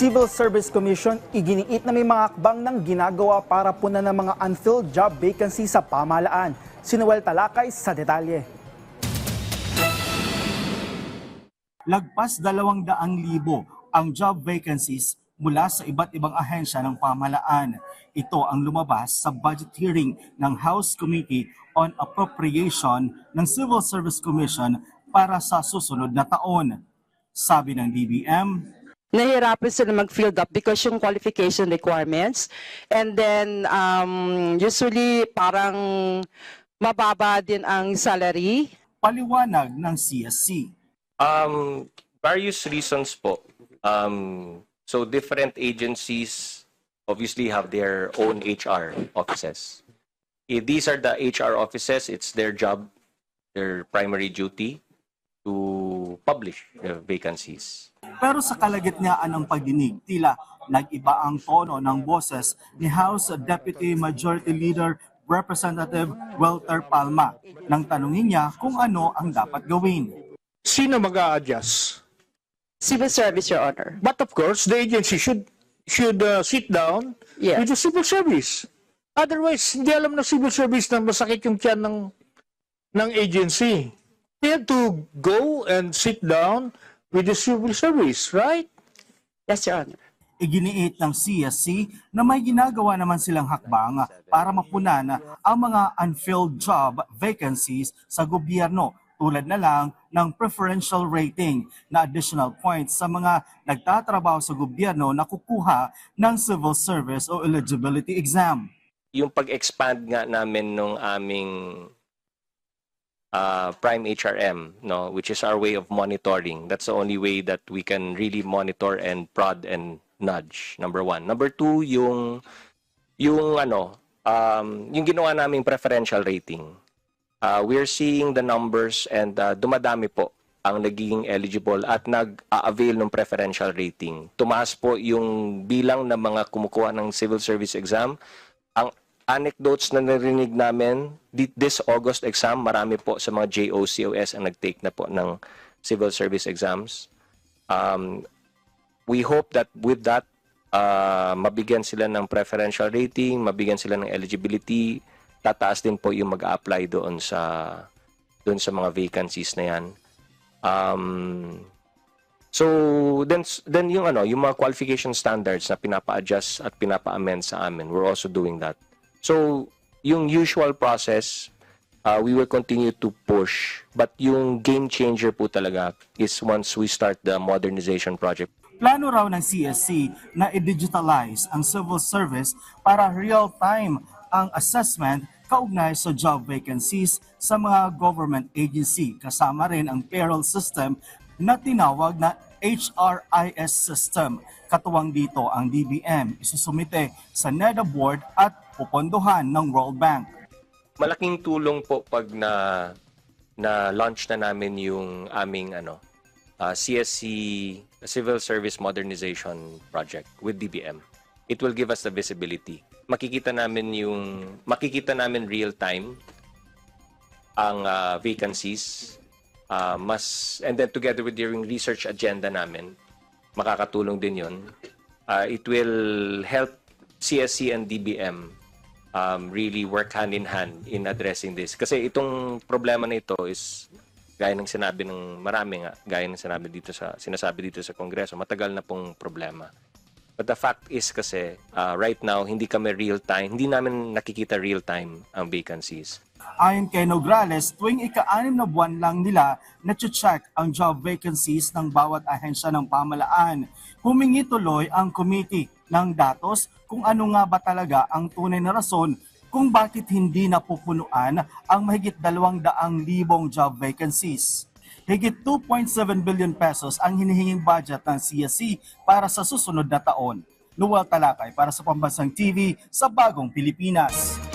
Civil Service Commission iginiit na may mga akbang ng ginagawa para punan ng mga unfilled job vacancy sa pamahalaan. Sinuel Talakay sa detalye. lagpas 200,000 ang job vacancies mula sa iba't ibang ahensya ng pamahalaan. Ito ang lumabas sa budget hearing ng House Committee on Appropriation ng Civil Service Commission para sa susunod na taon. Sabi ng DBM, nahihirapan sila mag-field up because yung qualification requirements and then um, usually parang mababa din ang salary. paliwanag ng CSC. Um, various reasons po. Um, so different agencies obviously have their own HR offices. If these are the HR offices, it's their job, their primary duty to publish the vacancies. Pero sa kalagitnaan ng pagdinig, tila nag-iba ang tono ng boses ni House Deputy Majority Leader Representative Walter Palma nang tanungin niya kung ano ang dapat gawin. sino mag adjust Civil service, Your Honor. But of course, the agency should should uh, sit down Yes. with the civil service. Otherwise, hindi alam ng civil service na masakit yung tiyan ng ng agency. They have to go and sit down with the civil service, right? Yes, Your Honor. Iginiit ng CSC na may ginagawa naman silang hakbang para mapunan ang mga unfilled job vacancies sa gobyerno tulad na lang ng preferential rating na additional points sa mga nagtatrabaho sa gobyerno na kukuha ng civil service o eligibility exam. Yung pag-expand nga namin nung aming uh, Prime HRM, no, which is our way of monitoring. That's the only way that we can really monitor and prod and nudge. Number one. Number two, yung yung ano, um, yung ginawa naming preferential rating. Uh, we're seeing the numbers and uh, dumadami po ang nagiging eligible at nag-avail ng preferential rating. Tumaas po yung bilang ng mga kumukuha ng civil service exam. Anecdotes na narinig namin, this August exam, marami po sa mga JOCOS ang nag-take na po ng civil service exams. Um, we hope that with that, uh, mabigyan sila ng preferential rating, mabigyan sila ng eligibility, tataas din po yung mag-apply doon sa doon sa mga vacancies na yan. Um, so then then yung ano, yung mga qualification standards na pinapa-adjust at pinapa-amend sa amin, we're also doing that. So yung usual process, uh, we will continue to push. But yung game changer po talaga is once we start the modernization project. Plano raw ng CSC na i-digitalize ang civil service para real-time ang assessment kaugnay sa job vacancies sa mga government agency kasama rin ang payroll system na tinawag na HRIS system. Katuwang dito ang DBM isusumite sa NEDA board at pupondohan ng World Bank. malaking tulong po pag na na launch na namin yung aming ano uh, CSC Civil Service Modernization Project with DBM. It will give us the visibility. Makikita namin yung makikita namin real time ang uh, vacancies uh, mas and then together with yung research agenda namin makakatulong din yon. Uh, it will help CSC and DBM um, really work hand in hand in addressing this. Kasi itong problema na ito is gaya ng sinabi ng marami nga, gaya ng sinabi dito sa sinasabi dito sa Kongreso, matagal na pong problema. But the fact is kasi uh, right now hindi kami real time, hindi namin nakikita real time ang vacancies. Ayon kay Nograles, tuwing ika-anim na buwan lang nila na check ang job vacancies ng bawat ahensya ng pamalaan. Humingi tuloy ang committee ng datos kung ano nga ba talaga ang tunay na rason kung bakit hindi napupunuan ang mahigit 200,000 job vacancies. Higit 2.7 billion pesos ang hinihinging budget ng CSC para sa susunod na taon. Luwal Talakay para sa Pambansang TV sa Bagong Pilipinas.